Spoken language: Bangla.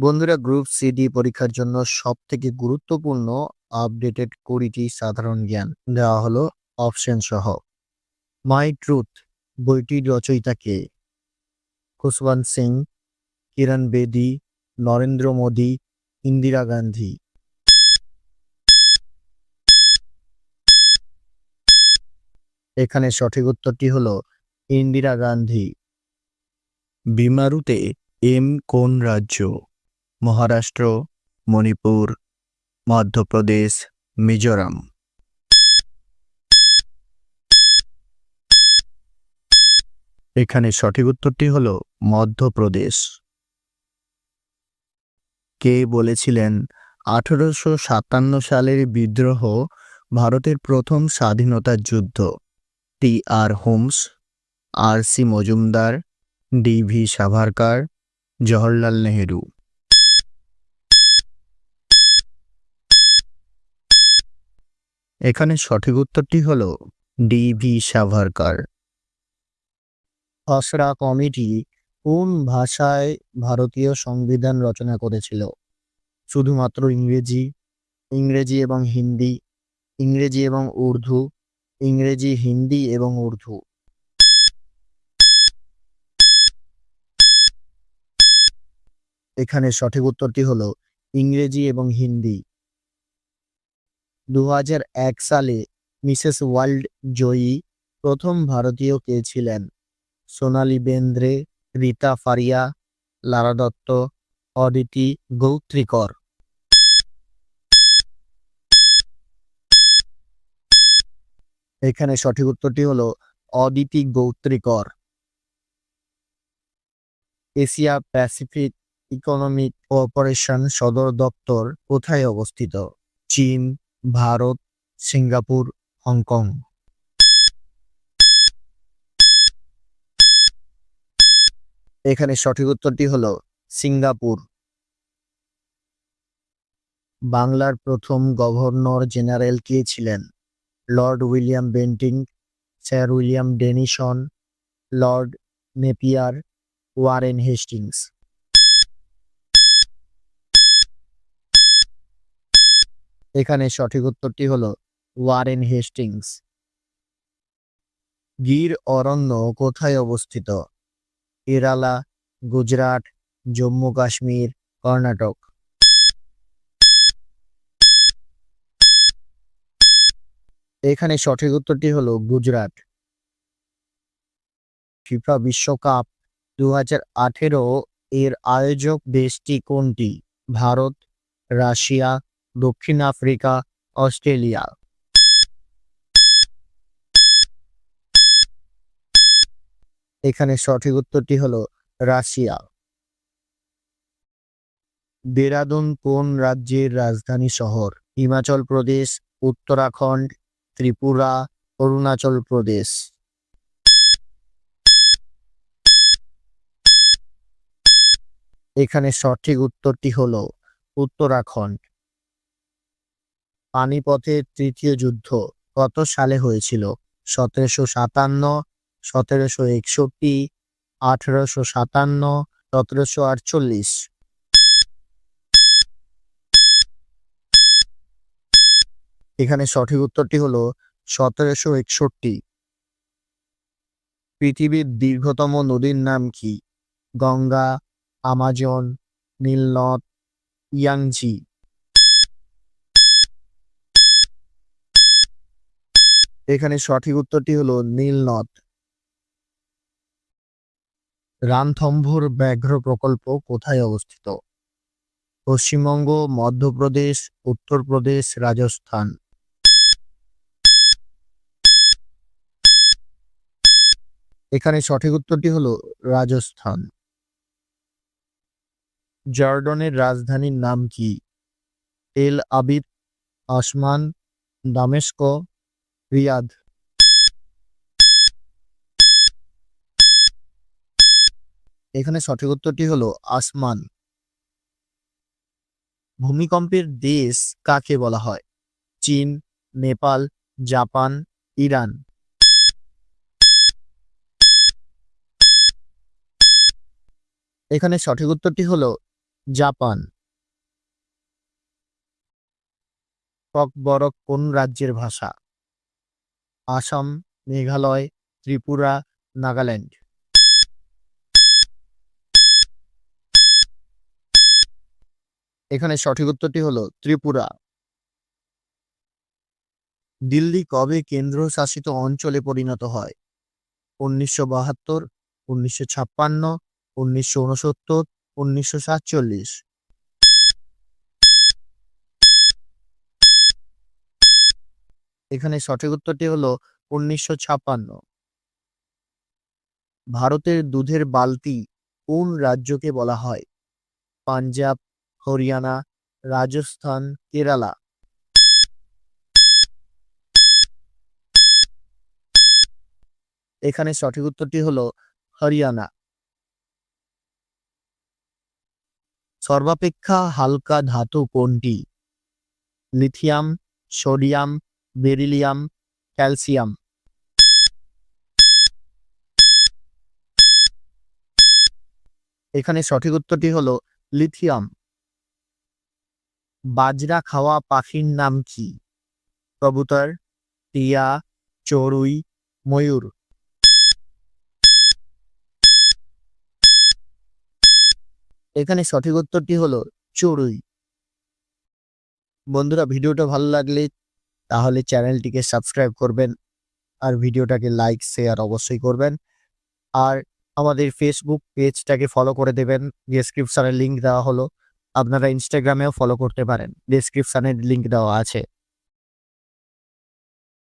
বন্ধুরা গ্রুপ সিডি পরীক্ষার জন্য সব থেকে গুরুত্বপূর্ণ আপডেটেড কুড়িটি সাধারণ জ্ঞান দেওয়া হলো অপশন সহ। মাই ট্রুথ বইটির রচয়িতা কে? খুশবন্ত সিং, কিরণ বেদি, নরেন্দ্র মোদী, ইন্দিরা গান্ধী। এখানে সঠিক উত্তরটি হলো ইন্দিরা গান্ধী। বিমারুতে এম কোন রাজ্য? মহারাষ্ট্র, মণিপুর, মধ্যপ্রদেশ, মিজোরাম। এখানে সঠিক উত্তরটি হল মধ্যপ্রদেশ। কে বলেছিলেন, আঠারোশো সাতান্ন সালের বিদ্রোহ ভারতের প্রথম স্বাধীনতা যুদ্ধ? T R Holmes, R C Majumdar, D V Savarkar, Jawaharlal Nehru. এখানে সঠিক উত্তরটি হল ডি ভি সাভারকার। খসড়া কমিটি কোন ভাষায় ভারতীয় সংবিধান রচনা করেছিল? শুধুমাত্র ইংরেজি ইংরেজি এবং হিন্দি, ইংরেজি এবং উর্দু, ইংরেজি, হিন্দি এবং উর্দু। এখানে সঠিক উত্তরটি হলো ইংরেজি এবং হিন্দি। দু হাজার এক সালে মিসেস ওয়ার্ল্ড জয়ী প্রথম ভারতীয় কে ছিলেন? সোনালী বেন্দ্রে, রীতা ফারিয়া, লারা দত্ত, অদিতি গৌত্রিকর। এখানে সঠিক উত্তরটি হলো Aditi Gowitrikar. Asia Pacific Economic Cooperation সদর দপ্তর কোথায় অবস্থিত? চীন ভারত, সিঙ্গাপুর, হংকং। এখানে সঠিক উত্তরটি হল সিঙ্গাপুর। বাংলার প্রথম গভর্নর জেনারেল কে ছিলেন? Lord William Bentinck, Sir William Denison, Lord Napier, Warren Hastings. এখানে সঠিক উত্তরটি হলো ওয়ারেন হেস্টিংস। গির অরণ্য কোথায় অবস্থিত? কেরালা, গুজরাট, জম্মু কাশ্মীর, কর্ণাটক। এখানে সঠিক উত্তরটি হলো গুজরাট। ফিফা বিশ্বকাপ দু আঠেরো এর আয়োজক দেশটি কোনটি? ভারত, রাশিয়া দক্ষিণ আফ্রিকা, অস্ট্রেলিয়া। এখানে সঠিক উত্তরটি হলো রাশিয়া। দেরাদুন কোন রাজ্যের রাজধানী শহর? হিমাচল প্রদেশ, উত্তরাখণ্ড, ত্রিপুরা, অরুণাচল প্রদেশ। এখানে সঠিক উত্তরটি হলো উত্তরাখণ্ড। পানিপথের তৃতীয় যুদ্ধ কত সালে হয়েছিল? সতেরোশো সাতান্ন, সতেরোশো একষট্টি, আঠেরোশো সাতান্ন, সতেরোশো আটচল্লিশ। এখানে সঠিক উত্তরটি হলো সতেরোশো একষট্টি। পৃথিবীর দীর্ঘতম নদীর নাম কি? গঙ্গা, আমাজন, নীলনদ ইয়াংজি এখানে সঠিক উত্তরটি হলো নীলনদ। রামথম্ভোর ব্যাঘ্র প্রকল্প কোথায় অবস্থিত? পশ্চিমবঙ্গ, মধ্যপ্রদেশ, উত্তরপ্রদেশ, রাজস্থান। এখানে সঠিক উত্তরটি হলো রাজস্থান। জর্ডনের রাজধানীর নাম কি? তেল আবিব, আসমান, দামেস্ক রিয়াদ। এখানে সঠিক উত্তরটি হলো আসমান। ভূমিকম্পের দেশ কাকে বলা হয়? চীন, নেপাল, জাপান, ইরান। এখানে সঠিক উত্তরটি হলো জাপান। ককবরক কোন রাজ্যের ভাষা? আসাম, মেঘালয়, ত্রিপুরা, নাগাল্যান্ড। এখানে সঠিক উত্তরটি হলো ত্রিপুরা। দিল্লি কবে কেন্দ্রশাসিত অঞ্চলে পরিণত হয়? উনিশশো বাহাত্তর, উনিশশো ছাপ্পান্ন, উনিশশো উনসত্তর উনিশশো সাতচল্লিশ। এখানে সঠিক উত্তরটি হলো উনিশশো ছাপ্পান্ন। ভারতের দুধের বালতি কোন রাজ্যকে বলা হয়? পাঞ্জাব, হরিয়ানা, রাজস্থান, কেরালা। এখানে সঠিক উত্তরটি হলো হরিয়ানা। সর্বাপেক্ষা হালকা ধাতু কোনটি? লিথিয়াম, সোডিয়াম বেরিলিয়াম ক্যালসিয়াম এখানে সঠিক উত্তরটি হলো লিথিয়াম বাজরা খাওয়া পাখির নাম কি? কবুতর, টিয়া, চড়ুই, ময়ূর। এখানে সঠিক উত্তরটি হলো চড়ুই। বন্ধুরা, ভিডিওটা ভালো লাগলে তাহলে চ্যানেলটিকে সাবস্ক্রাইব করবেন আর ভিডিওটাকে লাইক, শেয়ার অবশ্যই করবেন। আর আমাদের ফেসবুক পেজটাকে ফলো করে দেবেন। ডিসক্রিপশানে লিঙ্ক দেওয়া হলো। আপনারা ইনস্টাগ্রামেও ফলো করতে পারেন। ডিসক্রিপশানে লিঙ্ক দেওয়া আছে।